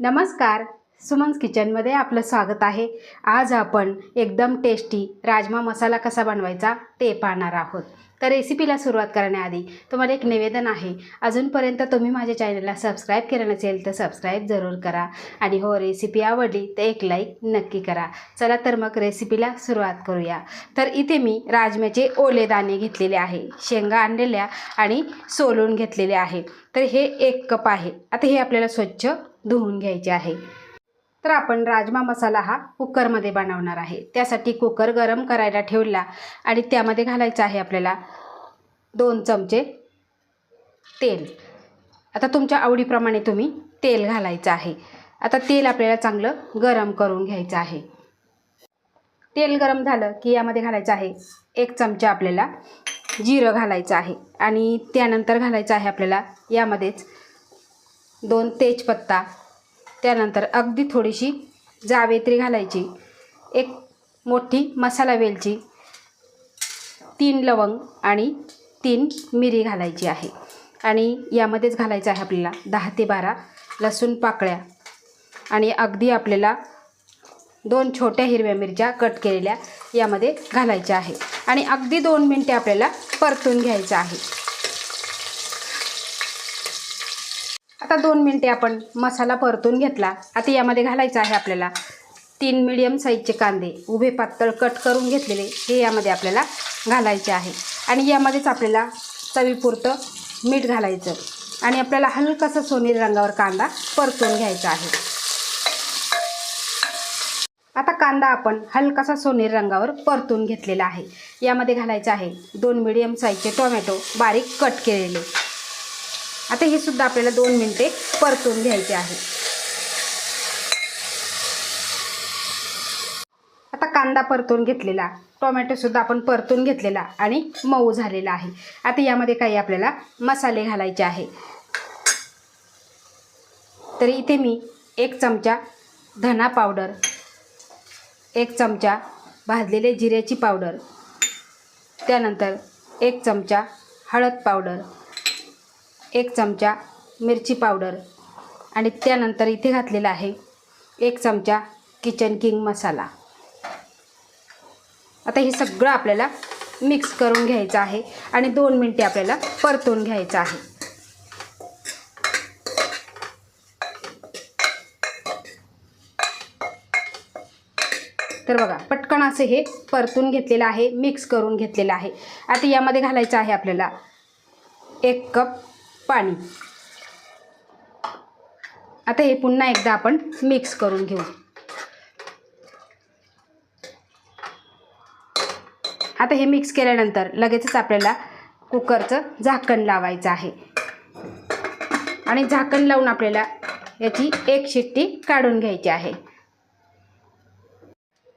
नमस्कार. सुमन्स किचनमध्ये आपलं स्वागत आहे. आज आपण एकदम टेस्टी राजमा मसाला कसा बनवायचा ते पाहणार आहोत. तर रेसिपीला सुरुवात करण्याआधी तुम्हाला एक निवेदन आहे. अजूनपर्यंत तुम्ही माझ्या चॅनलला सबस्क्राईब केलं नसेल तर सबस्क्राईब जरूर करा. आणि हो रेसिपी आवडली तर एक लाईक नक्की करा. चला तर मग रेसिपीला सुरुवात करूया. तर इथे मी राजम्याचे ओले दाणे घेतलेले आहे. शेंगा आणलेल्या आणि सोलून घेतलेले आहे. तर हे एक कप आहे. आता हे आपल्याला स्वच्छ धुवून घ्यायचे आहे. तर आपण राजमा मसाला हा कुकरमध्ये बनवणार आहे. त्यासाठी कुकर गरम करायला ठेवला आणि त्यामध्ये घालायचं आहे आपल्याला दोन चमचे तेल. आता तुमच्या आवडीप्रमाणे तुम्ही तेल घालायचं आहे. आता तेल आपल्याला चांगलं गरम करून घ्यायचं आहे. तेल गरम झालं की यामध्ये घालायचं आहे एक चमचा आपल्याला जिरं घालायचं आहे आणि त्यानंतर घालायचं आहे आपल्याला यामध्येच दोन तेजपत्ता त्यानंतर अगदी थोडीशी जावेत्री घालायची. एक मोठी मसाला वेलची तीन लवंग आणि तीन मिरी घालायची आहे. आणि यामध्येच घालायचं आहे आपल्याला दहा ते बारा लसूण पाकळ्या. आणि अगदी आपल्याला दोन छोट्या हिरव्या मिरच्या कट केलेल्या यामध्ये घालायच्या आहे. आणि अगदी दोन मिनटे आपल्याला परतून घ्यायचं आहे. आता दोन मिनटे आपण मसाला परतून घेतला. आता यामध्ये घालायचं आहे आपल्याला तीन मिडियम साईजचे कांदे. उभे पातळ कट करून घेतलेले. हे यामध्ये आपल्याला घालायचे आहे. आणि यामध्येच आपल्याला चवीपुरतं मीठ घालायचं. आणि आपल्याला हलकासा सोनेरी रंगावर कांदा परतून घ्यायचा आहे. आता कांदा आपण हलकासा सोनेरी रंगावर परतून घेतलेला आहे. यामध्ये घालायचं आहे दोन मिडियम साईजचे टोमॅटो बारीक कट केलेले. आता हे सुद्धा आपल्याला दोन मिनटे परतून घ्यायचे आहे. आता कांदा परतून घेतलेला टोमॅटोसुद्धा आपण परतून घेतलेला आणि मऊ झालेला आहे. आता यामध्ये काही आपल्याला मसाले घालायचे आहे. तर इथे मी एक चमचा धना पावडर एक चमचा भाजलेले जिऱ्याची पावडर त्यानंतर एक चमचा हळद पावडर एक चमचा मिरची पावडर आणि त्यानंतर इथे घातलेला आहे एक चमचा किचन किंग मसाला. आता हे सगळं आपल्याला मिक्स करून घ्यायचं आहे आणि दोन मिनटे आपल्याला परतून घ्यायचं आहे. तर बघा पटकन असं हे परतून घेतलेलं आहे मिक्स करून घेतलेलं आहे. आता यामध्ये घालायचं आहे आपल्याला एक कप पाणी. आता हे पुन्हा एकदा आपण मिक्स करून घेऊ. आता हे मिक्स केल्यानंतर लगेचच आपल्याला कुकरचं झाकण लावायचं आहे. आणि झाकण लावून आपल्याला याची एक शिट्टी काढून घ्यायची आहे.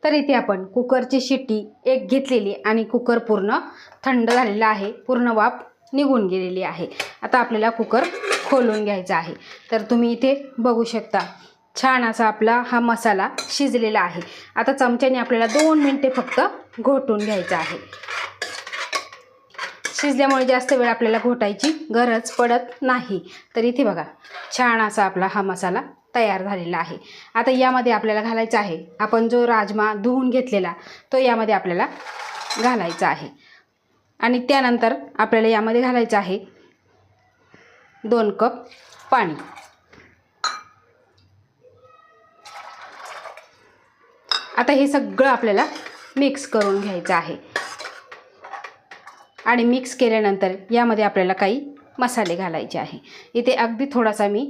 तर इथे आपण कुकरची शिट्टी एक घेतलेली आणि कुकर पूर्ण थंड झालेला आहे. पूर्ण वाफ निघून गेलेली आहे. आता आपल्याला कुकर खोलून घ्यायचा आहे. तर तुम्ही इथे बघू शकता छान असा आपला हा मसाला शिजलेला आहे. आता चमच्याने आपल्याला दोन मिनटे फक्त घोटून घ्यायचा आहे. शिजल्यामुळे जास्त वेळ आपल्याला घोटायची गरज पडत नाही. तर इथे बघा छान असा आपला हा मसाला तयार झालेला आहे. आता यामध्ये आपल्याला घालायचा आहे. आपण जो राजमा धुवून घेतलेला तो यामध्ये आपल्याला घालायचा आहे. आणि त्यानंतर आपल्याला यामध्ये घालायचं आहे दोन कप पाणी. आता हे सगळं आपल्याला मिक्स करून घ्यायचं आहे. आणि मिक्स केल्यानंतर यामध्ये आपल्याला काही मसाले घालायचे आहे. इथे अगदी थोडासा मी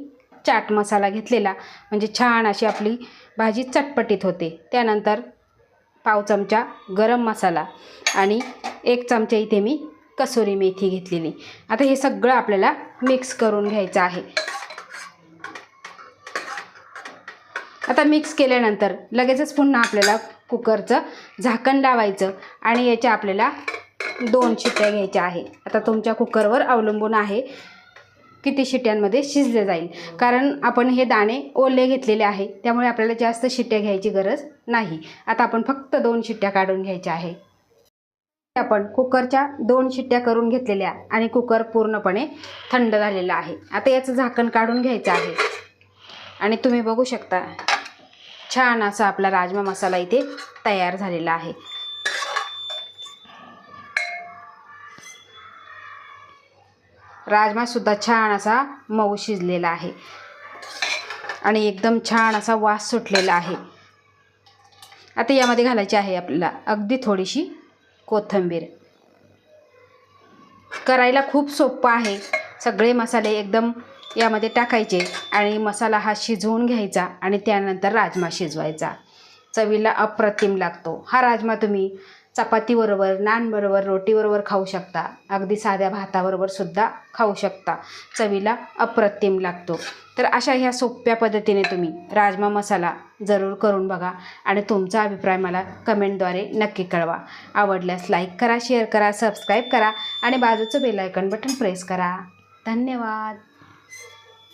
चाट मसाला घेतलेला म्हणजे छान अशी आपली भाजी चटपटीत होते. त्यानंतर पाव चमचा गरम मसाला आणि एक चमचा इथे मी कसुरी मेथी घेतलेली. आता हे सगळं आपल्याला मिक्स करून घ्यायचं आहे. आता मिक्स केल्यानंतर लगेचच पुन्हा आपल्याला कुकरचं झाकण लावायचं आणि याच्या आपल्याला दोन शिट्ट्या घ्यायच्या आहे. आता तुमच्या कुकरवर अवलंबून आहे किती शिट्ट्यांमध्ये शिजले जाईल. कारण आपण हे दाणे ओले घेतलेले आहे त्यामुळे आपल्याला जास्त शिट्ट्या घ्यायची गरज नाही. आता आपण फक्त दोन शिट्ट्या काढून घ्यायच्या आहे. आपण कुकरच्या दोन शिट्ट्या करून घेतलेल्या आणि कुकर पूर्णपणे थंड झालेला आहे. आता याचं झाकण काढून घ्यायचं आहे. आणि तुम्ही बघू शकता छान असा आपला राजमा मसाला इथे तयार झालेला आहे. राजमासुद्धा छान असा मऊ शिजलेला आहे. आणि एकदम छान असा वास सुटलेला आहे. आता यामध्ये घालायची आहे आपल्याला अगदी थोडीशी कोथिंबीर. करायला खूप सोपं आहे. सगळे मसाले एकदम यामध्ये टाकायचे आणि मसाला हा शिजवून घ्यायचा आणि त्यानंतर राजमा शिजवायचा. चवीला अप्रतिम लागतो. हा राजमा तुम्ही चपातीबरोबर नानबरोबर रोटीबरोबर खाऊ शकता. अगदी साध्या भाताबरोबर सुद्धा खाऊ शकता. चवीला अप्रतिम लागतो. तर अशा ह्या सोप्या पद्धतीने तुम्ही राजमा मसाला जरूर करून बघा आणि तुमचा अभिप्राय मला कमेंटद्वारे नक्की कळवा. आवडल्यास लाईक करा शेअर करा सबस्क्राईब करा आणि बाजूचं बेल बटन प्रेस करा. धन्यवाद!